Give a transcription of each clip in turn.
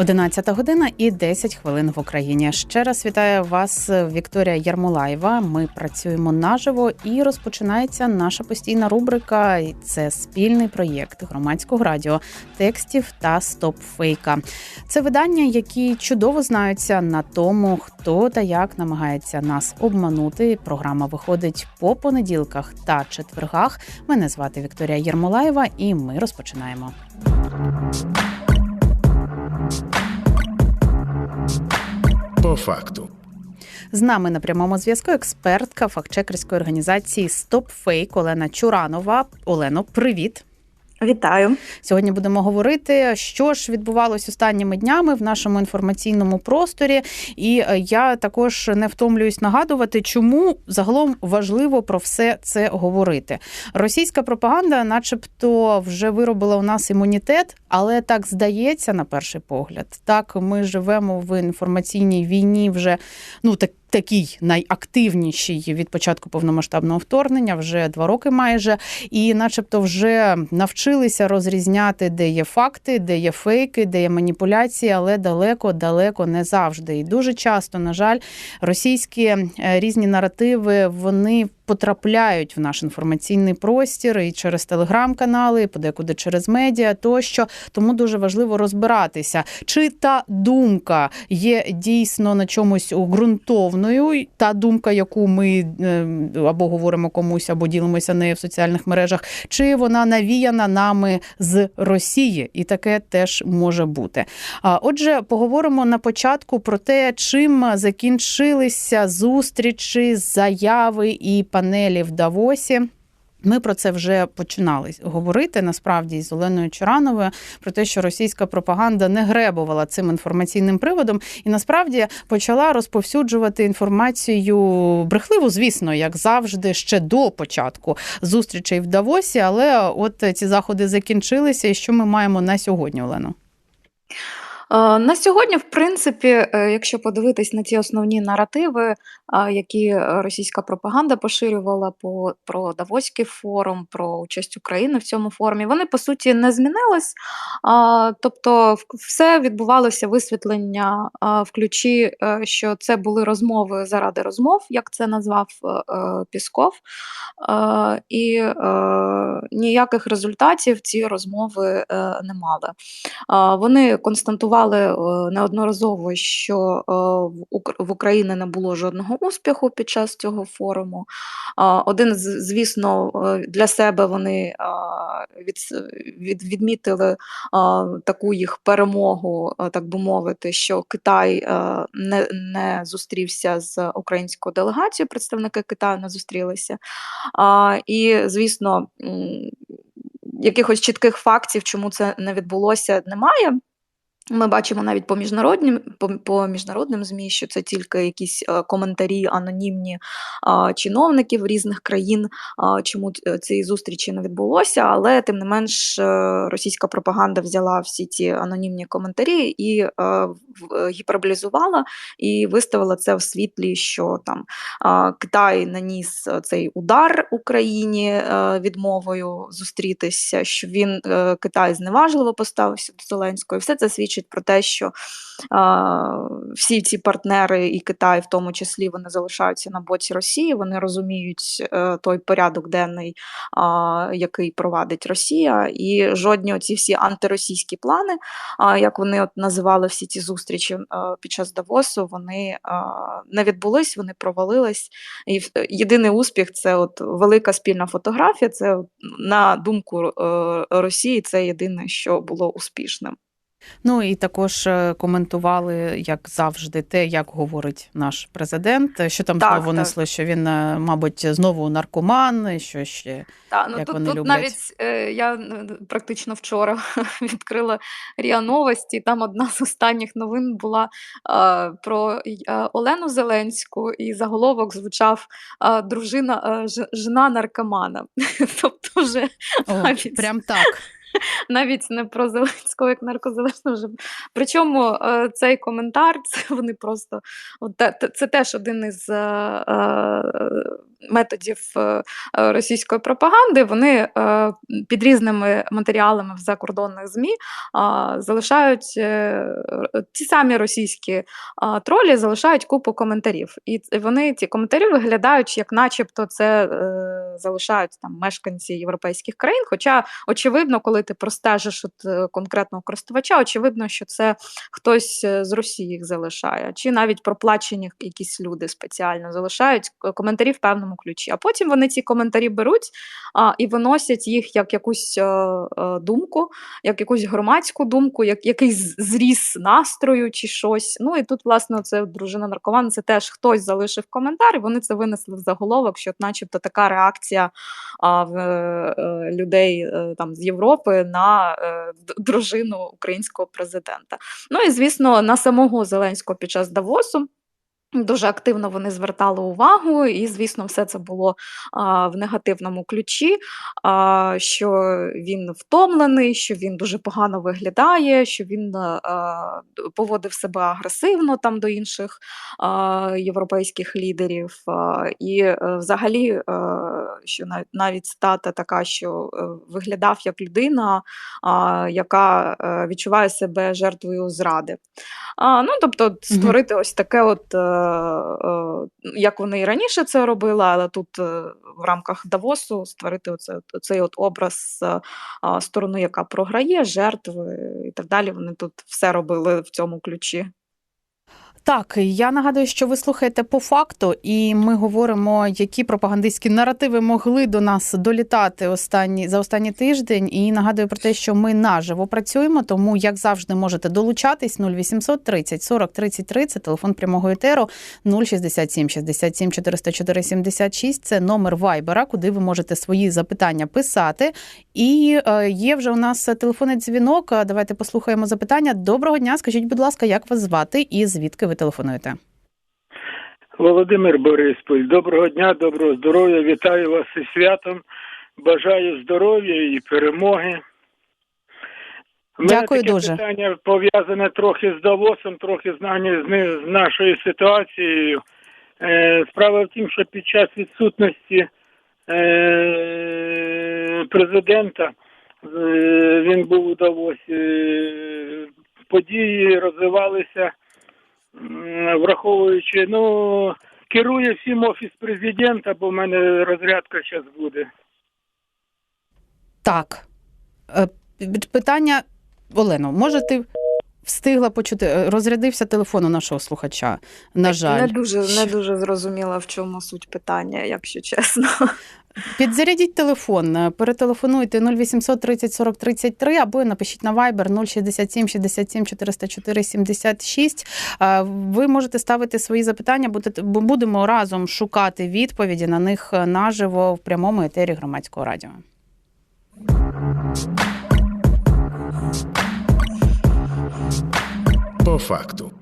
11 година і 10 хвилин в Україні. Ще раз вітаю вас, Вікторія Ярмолаєва. Ми працюємо наживо і розпочинається наша постійна рубрика. Це спільний проєкт громадського радіо текстів та стопфейка. Це видання, які чудово знаються на тому, хто та як намагається нас обманути. Програма виходить по понеділках та четвергах. Мене звати Вікторія Єрмолаєва, і ми розпочинаємо. По факту. З нами на прямому зв'язку експертка фактчекерської організації StopFake Олена Чуранова. Олено, привіт. Вітаю сьогодні. Будемо говорити, що ж відбувалось останніми днями в нашому інформаційному просторі. І е, я також не втомлююсь нагадувати, чому загалом важливо про все це говорити. Російська пропаганда, начебто, вже виробила у нас імунітет, але так здається на перший погляд. Так ми живемо в інформаційній війні вже ну так такий найактивніший від початку повномасштабного вторгнення, вже два роки майже, і, начебто, вже навчилися розрізняти, де є факти, де є фейки, де є маніпуляції, але далеко, далеко не завжди. І дуже часто, на жаль, російські е, різні наративи вони потрапляють в наш інформаційний простір і через телеграм-канали, і подекуди через медіа тощо. Тому дуже важливо розбиратися, чи та думка є дійсно на чомусь ґрунтовною, та думка, яку ми е, або говоримо комусь, або ділимося нею в соціальних мережах, чи вона навіяна нами з Росії, і таке теж може бути. Отже, поговоримо на початку про те, чим закінчилися зустрічі, заяви і панелі в Давосі. Ми про це вже починали говорити насправді з Оленою Чорановою про те, що російська пропаганда не гребувала цим інформаційним приводом, і насправді почала розповсюджувати інформацію брехливу, звісно, як завжди, ще до початку зустрічей в Давосі. Але от ці заходи закінчилися. І що ми маємо на сьогодні, Олено? На сьогодні, в принципі, е, якщо подивитись на ті основні наративи, які російська пропаганда поширювала по про Давоський форум, про участь України в цьому форумі, вони по суті не змінились. Тобто, все відбувалося висвітлення в ключі, е, що це були розмови заради розмов, як це назвав е, Пісков, і ніяких результатів ці розмови не мали. Вони константували казали е, неодноразово, що е, в Україні не було жодного успіху під час цього форуму. Один, звісно, е, для себе вони відмітили таку їх перемогу, так би мовити, що Китай не не зустрівся з українською делегацією, представники Китаю не зустрілися. І, звісно, якихось чітких фактів, чому це не відбулося, немає. Ми бачимо навіть по міжнародним по, по міжнародним змі, що це тільки якісь е, коментарі анонімні е, чиновників різних країн, е, чому цієї зустрічі не відбулося. Але тим не менш російська пропаганда взяла всі ці анонімні коментарі і гіперболізувала і виставила це в світлі, що там Китай наніс цей удар Україні відмовою зустрітися, що він Китай зневажливо поставився до Зеленського. І все це свідчить свідчить про те, що всі ці партнери, і Китай, в тому числі, вони залишаються на боці Росії. Вони розуміють е, той порядок денний, який провадить Росія, і жодні оці всі антиросійські плани, як вони от називали всі ці зустрічі а, під час Давосу, вони а, не відбулись, вони провалились. І єдиний успіх це от велика спільна фотографія. Це на думку е, Росії, це єдине, що було успішним. Ну і також е, коментували, як завжди, те, як говорить наш президент. Що там так, знову так. несли, що він, е, мабуть, знову наркоман, що ще так, ну, як тут, вони тут люблять. навіть е, я практично вчора відкрила Ріа Новості. Там одна з останніх новин була е, про е, Олену Зеленську, і заголовок звучав е, дружина жена наркомана. Тобто, вже О, навіть... прям так. Навіть не про Зеленського як наркозалежного вже. Причому е, цей коментар це вони просто от, це теж один із е, е, методів е, е, російської пропаганди. Вони е, під різними матеріалами в закордонних ЗМІ залишають ті самі російські тролі залишають купу коментарів. І вони ці коментарі виглядають, як начебто це залишають там мешканці європейських країн. Хоча, очевидно, коли ти простежиш от, конкретного користувача, очевидно, що це хтось з Росії їх залишає, чи навіть проплачені якісь люди спеціально залишають коментарі в певному ключі. А потім вони ці коментарі беруть а, і виносять їх як якусь е, е, думку, як якусь громадську думку, як якийсь зріз настрою чи щось. Ну і тут, власне, це дружина наркомана, це теж хтось залишив коментар, і вони це винесли в заголовок, що, начебто, така реакція а, в е, людей е, там з Європи на д- дружину українського президента. Ну і звісно, на самого Зеленського під час Давосу. Дуже активно вони звертали увагу, і, звісно, все це було а, в негативному ключі, а, що він втомлений, що він дуже погано виглядає, що він а, поводив себе агресивно там до інших а, європейських лідерів. А, і е, взагалі, е, що нав- навіть стата така, що е, виглядав як людина, а, яка е, відчуває себе жертвою зради. А, ну, тобто, створити ось таке, от, як вони і раніше це робили, але тут е, в рамках Давосу створити оце, цей от образ е, сторони, яка програє, жертви і так далі. Вони тут все робили в цьому ключі. Так, я нагадую, що ви слухаєте по факту, і ми говоримо, які пропагандистські наративи могли до нас долітати останні за останній тиждень. І нагадую про те, що ми наживо працюємо. Тому, як завжди, можете долучатись 0800 30 40 33, Це телефон прямого етеру 067 67 404 76, Це номер Вайбера, куди ви можете свої запитання писати. І е, є вже у нас телефонний дзвінок. Давайте послухаємо запитання. Доброго дня. Скажіть, будь ласка, як вас звати і звідки ви телефонуєте? Володимир Борисполь, доброго дня, доброго здоров'я. Вітаю вас із святом. Бажаю здоров'я і перемоги. У мене Дякую таке дуже. питання пов'язане трохи з Давосом, трохи з, з, нашою ситуацією. Е, справа в тім, що під час відсутності е, президента е, він був у Давосі. е, події розвивалися враховуючи, ну, керує всім офіс президента, бо в мене розрядка зараз буде. Так. Е, Питання, Олено, може ти встигла почути? Е, Розрядився телефон у нашого слухача. На жаль. Не дуже, не дуже зрозуміла, в чому суть питання, якщо чесно. Підзарядіть телефон, е, перетелефонуйте 0800 30 40 33 або напишіть на Viber 067 67 404 76. Е, Ви можете ставити свої запитання, будемо разом шукати відповіді на них е, наживо в прямому етері громадського радіо. По факту.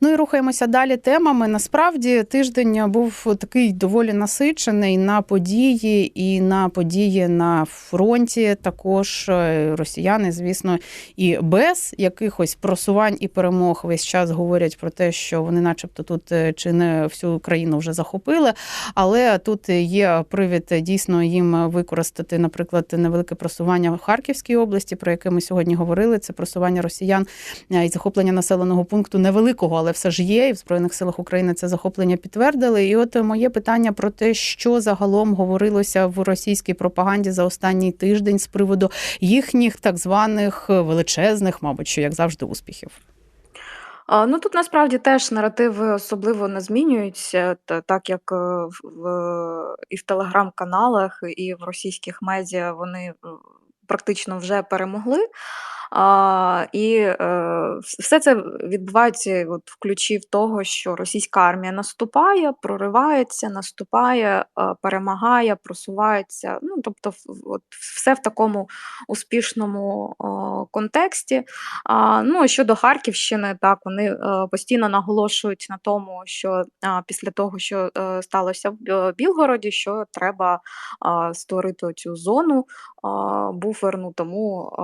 Ну і рухаємося далі темами. Насправді тиждень був такий доволі насичений на події і на події на фронті. Також е, росіяни, звісно, і без якихось просувань і перемог весь час говорять про те, що вони, начебто, тут е, чи не всю країну вже захопили. Але тут є привід дійсно їм використати, наприклад, невелике просування в Харківській області, про яке ми сьогодні говорили. Це просування росіян е, і захоплення населеного пункту невеликого, але все ж є. І в Збройних силах України це захоплення підтвердили. І от моє питання про те, що загалом говорилося в російській пропаганді за останній тиждень з приводу їхніх так званих величезних, мабуть, що як завжди, успіхів. Ну тут насправді теж наративи особливо не змінюються, так як е, в, в- і в телеграм-каналах, і в російських медіа вони е, практично вже перемогли. А, І е, все це відбувається от, в ключі того, що російська армія наступає, проривається, наступає, перемагає, просувається. Ну, тобто, от, все в такому успішному о, контексті. А, Ну, щодо Харківщини, так вони е, постійно наголошують на тому, що а, після того, що е, сталося в Білгороді, що треба а, створити цю зону а, буферну, тому а,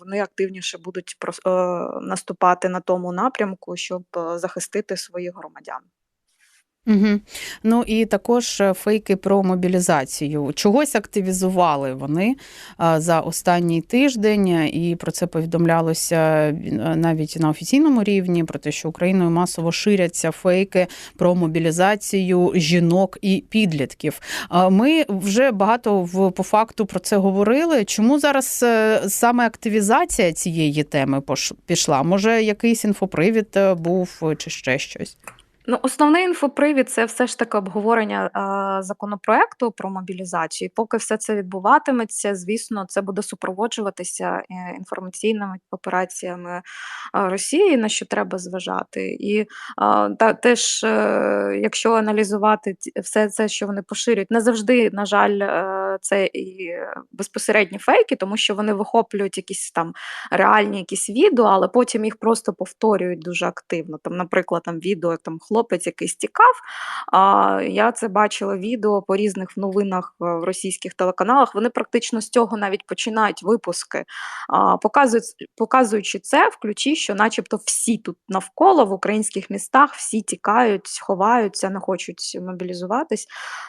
вони активніше будуть е, наступати на тому напрямку, щоб е, захистити своїх громадян. Угу. Ну і також е, фейки про мобілізацію. Чогось активізували вони за останній тиждень, і про це повідомлялося е, навіть на офіційному рівні, про те, що Україною масово ширяться фейки про мобілізацію жінок і підлітків. Ми вже багато в по факту про це говорили. Чому зараз е, саме активізація цієї теми пішла? Може, якийсь інфопривід е, був е, чи ще щось? Ну, основний інфопривід це все ж таки обговорення е, законопроекту про мобілізацію. Поки все це відбуватиметься, звісно, це буде супроводжуватися е, інформаційними операціями е, Росії, на що треба зважати. І е, та теж, е, якщо аналізувати все це, що вони поширюють, не завжди, на жаль, е, це і безпосередні фейки, тому що вони вихоплюють якісь там реальні якісь відео, але потім їх просто повторюють дуже активно. Там, наприклад, там відео, там хлопець якийсь тікав. А, я це бачила відео по різних новинах е, в російських телеканалах. Вони практично з цього навіть починають випуски, а, показують, показуючи це в ключі, що, начебто, всі тут навколо в українських містах всі тікають, ховаються, не хочуть мобілізуватись.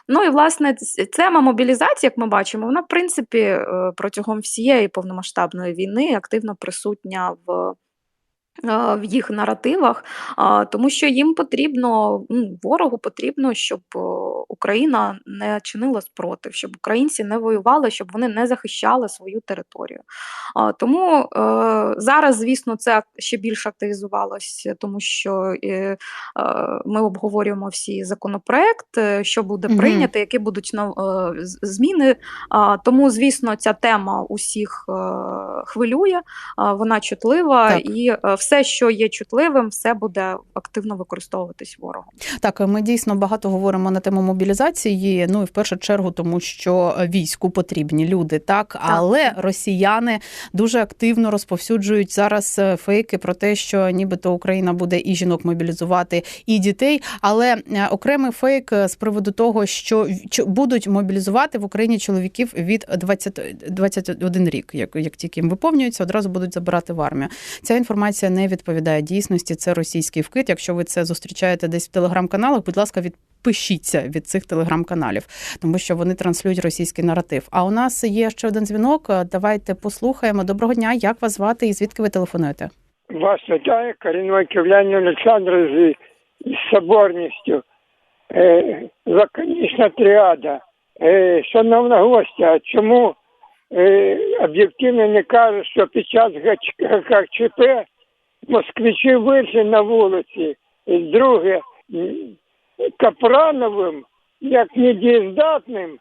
Ну і власне тема мобілізації, ми бачимо, вона в принципі е, протягом всієї повномасштабної війни активно присутня в. Е, В їх наративах, а, тому що їм потрібно, ну, ворогу потрібно, щоб е, Україна не чинила спротив, щоб українці не воювали, щоб вони не захищали свою територію. А, Тому е, зараз, звісно, це ще більше активізувалось, тому що е, е, ми обговорюємо всі законопроект, е, що буде Мгм. прийнято, які будуть нов- е, з- зміни. А, Тому, звісно, ця тема усіх е, хвилює, а, вона чутлива, Так. і е, все, що є чутливим, все буде активно використовуватись ворогом. Так, ми дійсно багато говоримо на тему мобілізації. Ну і в першу чергу, тому що війську потрібні люди, так але росіяни дуже активно розповсюджують зараз е, фейки про те, що нібито Україна буде і жінок мобілізувати, і дітей. Але е, окремий фейк е, з приводу того, що будуть мобілізувати в Україні чоловіків від 20, 21 рік. Як, як тільки їм виповнюється, одразу будуть забирати в армію. Ця інформація не відповідає дійсності. Це російський вкид. Якщо ви це зустрічаєте десь в телеграм-каналах, будь ласка, відпишіться від цих телеграм-каналів, тому що вони транслюють російський наратив. А у нас є ще один дзвінок. Давайте послухаємо. Доброго дня. Як вас звати і звідки ви телефонуєте? Вас вітає корінний київлянин Олександр з, соборністю. Е, лаконічна тріада. Е, шановна гостя, чому е, об'єктивно не кажуть, що під час ГКЧП москвичі вийшли на вулиці? Друге, Капрановим, як недієздатним,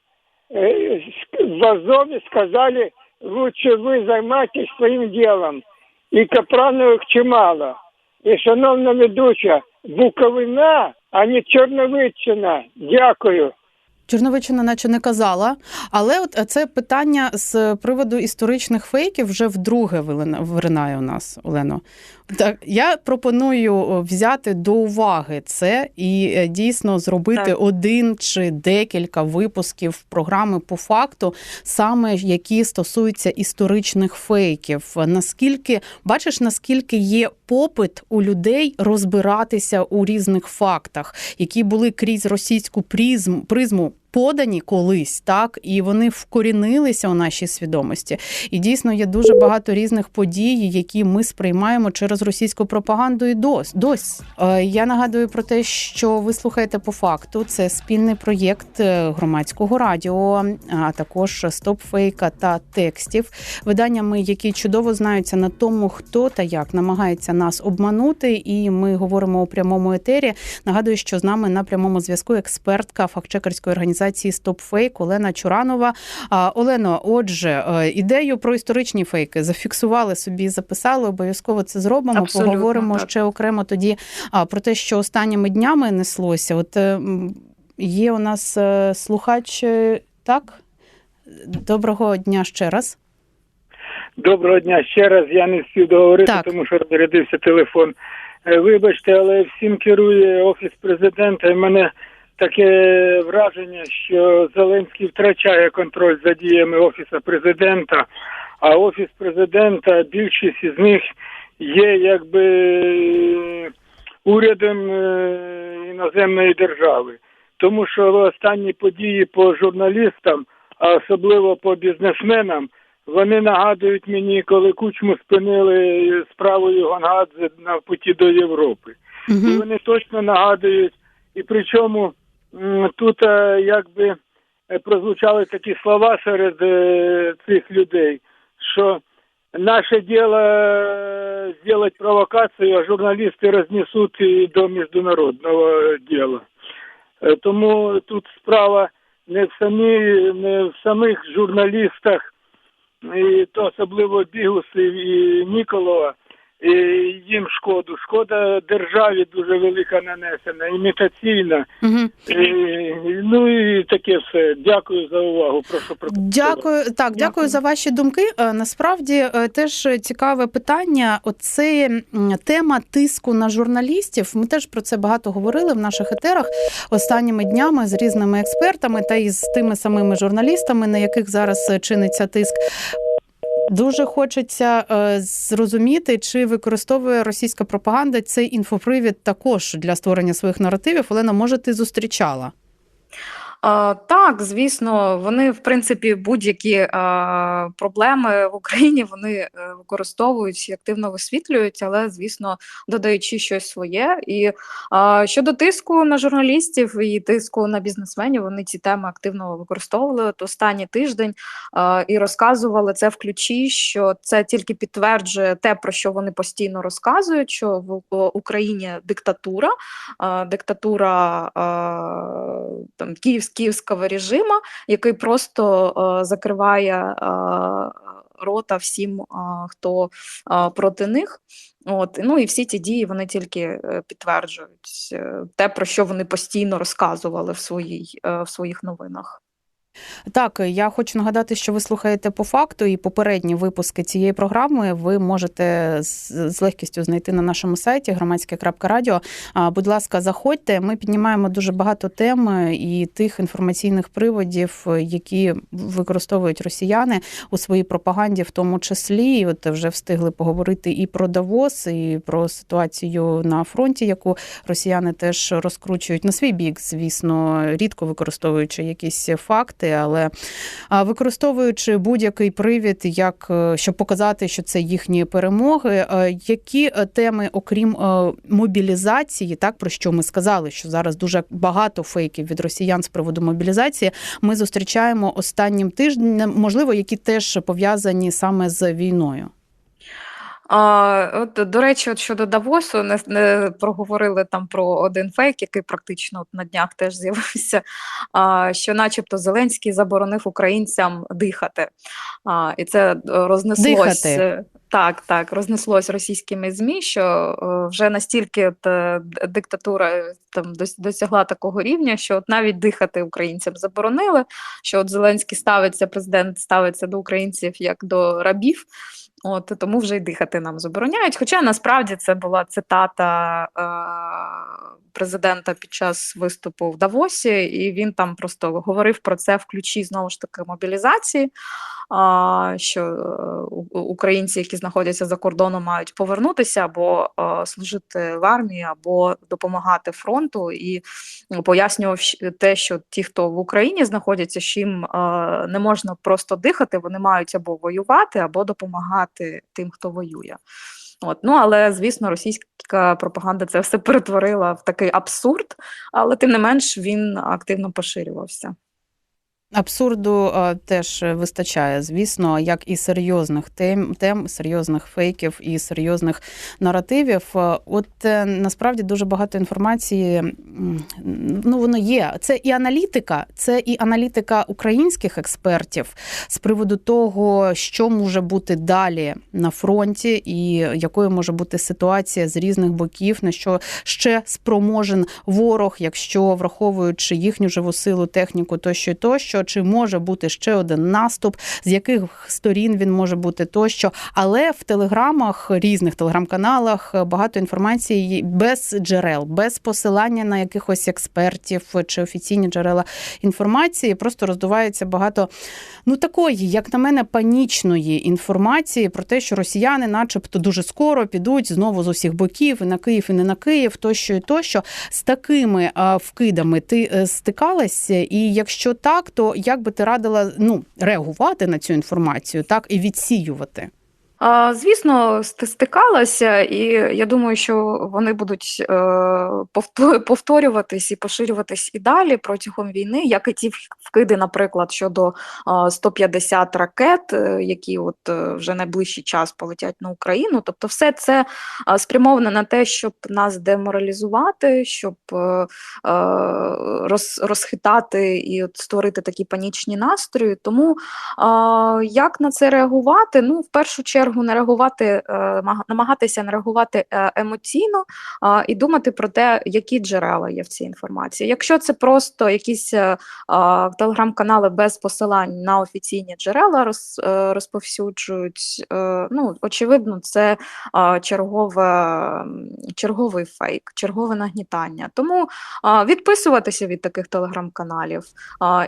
е, в Азові сказали, лучше ви займайтесь своїм ділом і Капранових чимало. І шановна ведуча, Буковина, а не Чорновиччина. Дякую. Чорновичина, наче не казала, але от це питання з приводу історичних фейків вже вдруге виринає у нас, Олено. Так, я пропоную взяти до уваги це і е, дійсно зробити Так. один чи декілька випусків програми по факту, саме які стосуються історичних фейків. Наскільки бачиш, наскільки є попит у людей розбиратися у різних фактах, які були крізь російську призм, призму. Подані колись, так і вони вкорінилися у нашій свідомості. І дійсно є дуже багато різних подій, які ми сприймаємо через російську пропаганду і дос. дось. Е, Я нагадую про те, що ви слухаєте по факту. Це спільний проєкт е, громадського радіо, а також стопфейка та текстів, виданнями, які чудово знаються на тому, хто та як намагається нас обманути. І ми говоримо у прямому етері. Нагадую, що з нами на прямому зв'язку експертка фактчекерської організації організації StopFake Олена Чуранова. Олено, отже, е, ідею про історичні фейки зафіксували собі, записали. Обов'язково це зробимо. Абсолютно, Поговоримо так. ще окремо тоді про те, що останніми днями неслося. От е, є у нас е, слухач, так? Доброго дня ще раз. Доброго дня ще раз. Я не встиг договорити, Так. тому що розрядився телефон. Вибачте, але всім керує офіс президента. І мене таке враження, що Зеленський втрачає контроль за діями офісу президента, а офіс президента, більшість із них є якби урядом е, іноземної держави. Тому що останні події по журналістам, а особливо по бізнесменам, вони нагадують мені, коли кучму спинили справою Гонгадзе на путі до Європи. І Угу. вони точно нагадують, і причому тут е, якби е, прозвучали такі слова серед е, цих людей, що наше діло зробити провокацію, а журналісти рознесуть до міжнародного діла. Тому тут справа не в самі, не в самих журналістах, і то особливо Бігусів і Ніколова, їм шкоду. Шкода державі дуже велика нанесена, імітаційна. Угу. І, ну і таке все. Дякую за увагу. Прошу прокоментувати. Дякую, так, дякую. Дякую. за ваші думки. Е, Насправді е, теж цікаве питання. Оце тема тиску на журналістів. Ми теж про це багато говорили в наших етерах останніми днями з різними експертами та із тими самими журналістами, на яких зараз е, чиниться тиск. Дуже хочеться е, зрозуміти, чи використовує російська пропаганда цей інфопривід також для створення своїх наративів. Олена, може, ти зустрічала? Так, звісно, вони, в принципі, будь-які проблеми в Україні вони е, використовують і активно висвітлюють, але, звісно, додаючи щось своє. І щодо тиску на журналістів і тиску на бізнесменів, вони ці теми активно використовували от останній тиждень і розказували це в ключі, що це тільки підтверджує те, про що вони постійно розказують, що в Україні диктатура, диктатура там Київсь- київського режиму, який просто а, закриває а, рота всім, а, хто проти них. От, ну і всі ці дії вони тільки е, підтверджують е, те, про що вони постійно розказували в, своїй, е, в своїх новинах. Так, я хочу нагадати, що ви слухаєте по факту, і попередні випуски цієї програми ви можете з, легкістю знайти на нашому сайті громадське.радіо. Будь ласка, заходьте. Ми піднімаємо дуже багато тем і тих інформаційних приводів, які використовують росіяни у своїй пропаганді, в тому числі. І От вже встигли поговорити і про Давос, і про ситуацію на фронті, яку росіяни теж розкручують на свій бік, звісно, рідко використовуючи якісь факти, але використовуючи будь-який привід, як е, щоб показати, що це їхні перемоги. Е, Які е, теми, окрім мобілізації, так про що ми сказали, що зараз дуже багато фейків від росіян з приводу мобілізації, ми зустрічаємо останнім тижнем, можливо, які теж пов'язані саме з війною. А, от, до речі, от щодо Давосу, не, не проговорили там про один фейк, який практично от на днях теж з'явився, а, що начебто Зеленський заборонив українцям дихати. А, і це е, рознеслось. Дихати. е, Так, так, рознеслось російськими ЗМІ, що е, вже настільки от, диктатура там дос- досягла такого рівня, що от навіть дихати українцям заборонили. Що от Зеленський ставиться, президент ставиться до українців як до рабів. От тому вже й дихати нам забороняють. Хоча насправді це була цитата е, президента під час виступу в Давосі, і він там просто говорив про це в ключі знову ж таки мобілізації. Що е, українці, які знаходяться за кордоном, мають повернутися або е, служити в армії, або допомагати фронту, і пояснював те, що ті, хто в Україні знаходяться, що їм е, не можна просто дихати, вони мають або воювати, або допомагати тим, хто воює. От, ну але звісно, російська пропаганда це все перетворила в такий абсурд, але тим не менш він активно поширювався. Абсурду е, теж вистачає, звісно, як і серйозних тем, тем, серйозних фейків і серйозних наративів. Е, От е, насправді дуже багато інформації. Ну воно є. Це і аналітика, це і аналітика українських експертів з приводу того, що може бути далі на фронті, і якою може бути ситуація з різних боків, на що ще спроможен ворог, якщо враховуючи їхню живу силу, техніку, тощо і тощо, чи може бути ще один наступ, з яких сторін він може бути тощо. Але в телеграмах, різних телеграм-каналах багато інформації без джерел, без посилання на якихось експертів чи офіційні джерела інформації. Просто роздувається багато ну такої, як на мене, панічної інформації про те, що росіяни, начебто, дуже скоро підуть знову з усіх боків, і на Київ, і не на Київ, тощо і тощо. З такими вкидами ти е, стикалася, і якщо так, то як би ти радила ну реагувати на цю інформацію, так і відсіювати? Звісно, стикалася, і я думаю, що вони будуть е, повторюватись і поширюватись і далі протягом війни, як і ті вкиди, наприклад, щодо а, 150 ракет, е, які от е, вже найближчий час полетять на Україну. Тобто, все це а, спрямовано на те, щоб нас деморалізувати, щоб роз, розхитати і от створити такі панічні настрої. Тому як на це реагувати? Ну, в першу чергу, не реагувати, е, намагатися не реагувати е, емоційно і думати про те, які джерела є в цій інформації. Якщо це просто якісь е, телеграм-канали без посилань на офіційні джерела розповсюджують, ну, очевидно, це чергове, черговий фейк, чергове нагнітання. Тому відписуватися від таких телеграм-каналів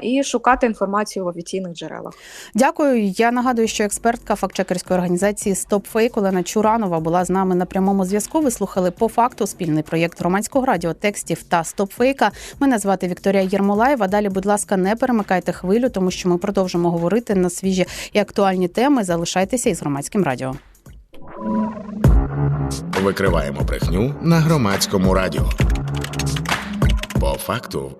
і шукати інформацію в офіційних джерелах. Дякую. Я нагадую, що експертка фактчекерської організації StopFake Олена Чуранова була з нами на прямому зв'язку. Ви слухали по факту спільний проєкт громадського радіо текстів та StopFake. Мене звати Вікторія Єрмолаєва. Далі, будь ласка, не перемикайте хвилю, тому що ми продовжимо говорити на свіжі і актуальні теми. Залишайтеся із громадським радіо. Викриваємо брехню на громадському радіо. По факту